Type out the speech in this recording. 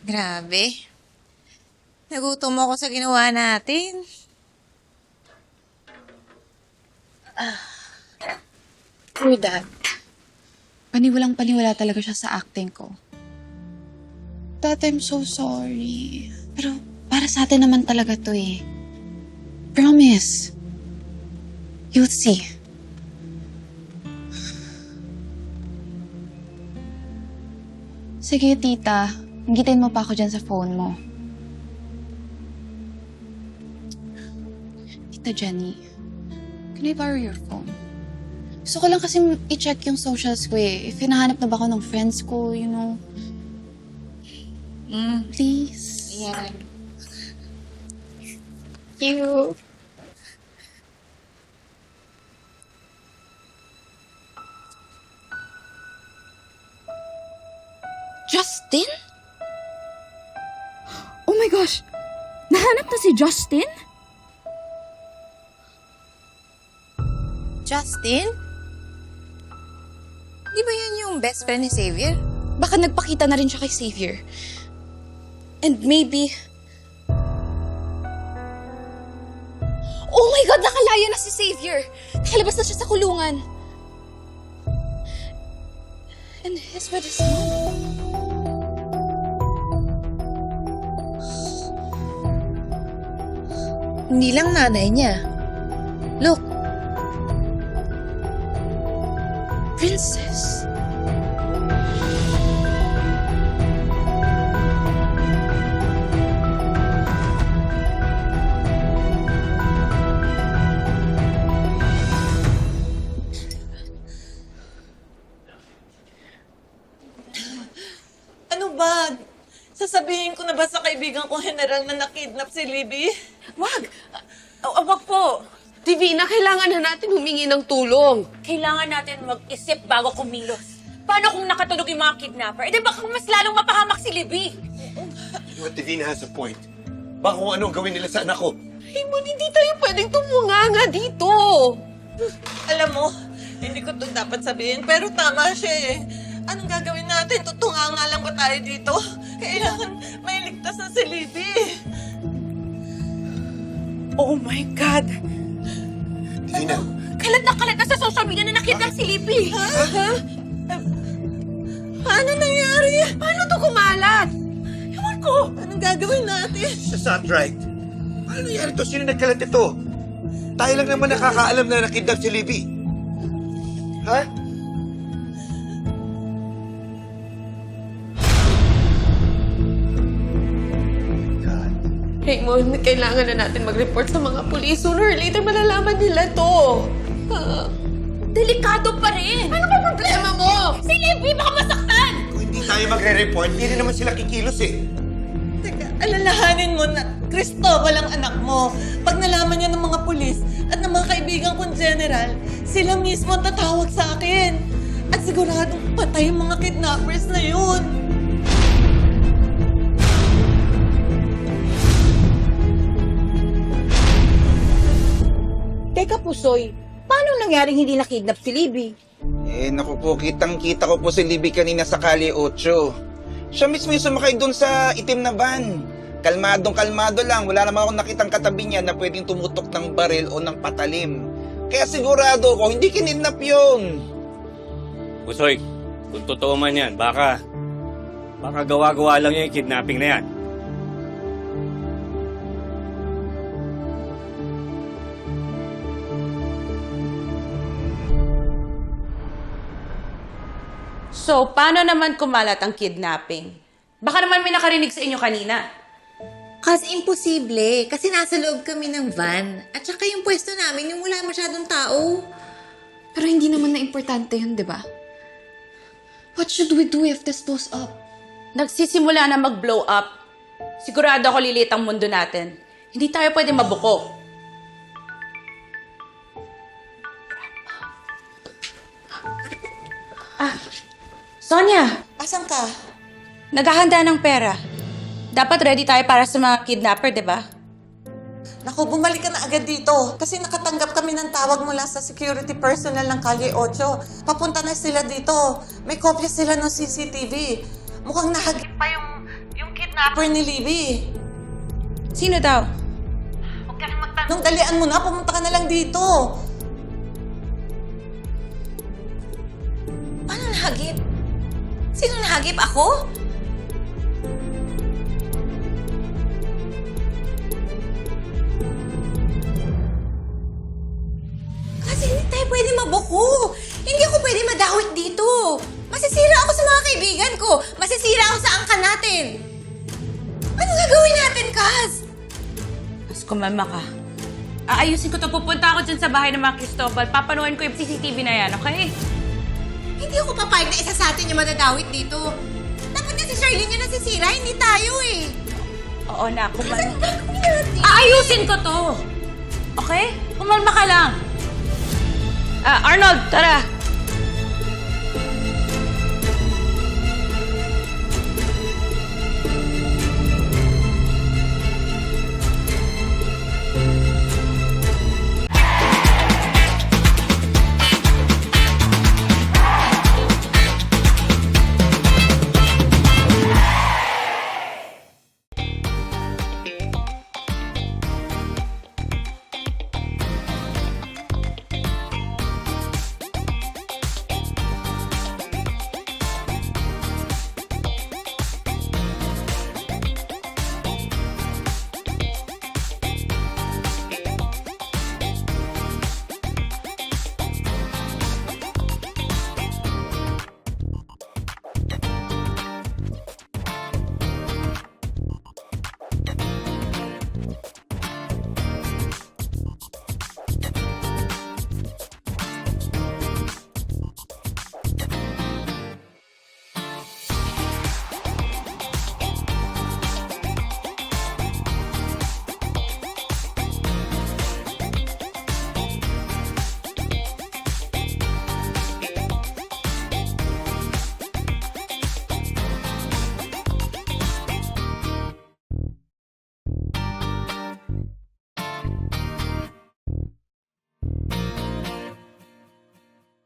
Grabe. Nagutom ako sa ginawa natin. Poor dad. Paniwalang paniwala talaga siya sa acting ko. Dad, I'm so sorry. Pero para sa atin naman talaga to eh. Promise. You'll see. Sige, tita. Hinggitin mo pa ako dyan sa phone mo. Tita Jenny, can I borrow your phone? Gusto ko lang kasi i-check yung socials ko eh. If hinahanap na ba ako ng friends ko, you know. Mm. Please. Yan. you. Justin? Gosh! Nahanap na si Justin? Justin? Di ba yan yung best friend ni Xavier? Baka nagpakita na rin siya kay Xavier. And maybe... Oh my God! Nakalaya na si Xavier! Nakalabas na siya sa kulungan. And he's with his. Hindi lang nanay niya. Look, Princess? Sasabihin ko na ba sa kaibigan ko general na nakidnap si Libby? Wag! Uh, wag po! Divina, kailangan na natin humingi ng tulong. Kailangan natin mag-isip bago kumilos. Paano kung nakatulog yung mga kidnapper? Eh di baka mas lalong mapahamak si Libby. What Divina has a point. Baka kung ano ang gawin nila sa anak ko. Raymond, hindi tayo pwedeng tumunganga dito. Alam mo, hindi ko to dapat sabihin, pero tama siya eh. Anong gagawin natin? Tutunga nga lang ba tayo dito? Kailangan may ligtas na si Libby. Oh my God! Divina, Kalat na kalat na sa social media na nakidnap si Libby. Paano nangyari? Paano to kumalat? Ewan ko. Anong gagawin natin? that's not right. Paano nangyari to? Sino nagkalat ito? Tayo lang naman nakakaalam na nakidnap si Libby. Ha? Raymond, kailangan na natin mag-report sa mga pulis. Sooner or later, malalaman nila to. Ah, Delikado pa rin. ano ba problema mo? Si Libby baka masaktan. Kung hindi tayo magre-report, hindi rin naman sila kikilos eh. Teka, alalahanin mo na Cristobal ang anak mo. Pag nalaman niya ng mga pulis at ng mga kaibigan kong general, sila mismo ang tatawag sa akin. At siguradong patay yung mga kidnappers na yun. Teka Pusoy, paano nangyaring hindi nakidnap si Libby? Eh, naku po, kitang-kita ko po si Libby kanina sa Kali 8. Siya mismo yung sumakay doon sa itim na van. Kalmadong kalmado lang, wala naman akong nakitang katabi niya na pwedeng tumutok ng baril o ng patalim. Kaya sigurado ko, hindi kinidnap yun. Pusoy, kung totoo man yan, baka... Baka gawa-gawa lang yung kidnapping na yan. So, paano naman kumalat ang kidnapping? Baka naman may nakarinig sa inyo kanina. kasi imposible. Kasi nasa loob kami ng van. At saka yung pwesto namin, yung wala masyadong tao. Pero hindi naman na importante yun, di ba? What should we do if this blows up? Nagsisimula na mag-blow up. Sigurado ako lilit ang mundo natin. Hindi tayo pwede mabuko. Ah, Sonia, Asan ka? naghahanda ng pera. Dapat ready tayo para sa mga kidnapper, di ba? Naku, bumalik ka na agad dito. Kasi nakatanggap kami ng tawag mula sa security personnel ng Kalye 8. Papunta na sila dito. May kopya sila ng CCTV. Mukhang nahagip pa yung, yung kidnapper kidnapper ni Libby. Sino daw? Huwag ka nang magtanong. Nung dalian mo na, pumunta ka na lang dito. Paano nahagip? Sino nahagip? Ako? Kasi hindi tayo pwede mabuko. Hindi ako pwede madawit dito. Masisira ako sa mga kaibigan ko. Masisira ako sa angka natin. Ano gagawin natin, Kaz? Mas kumama ka. Aayusin ko to. Pupunta ako dyan sa bahay ng mga Cristobal. Papanuhan ko yung CCTV na yan, okay? Hindi ako papayag na isa sa atin yung madadawit dito. Dapat nga si Charlene yung nasisira, hindi tayo eh. Oo na, kumalma. Natin. Aayusin ko to! Okay? Kumalma ka lang. Ah, Arnold, tara.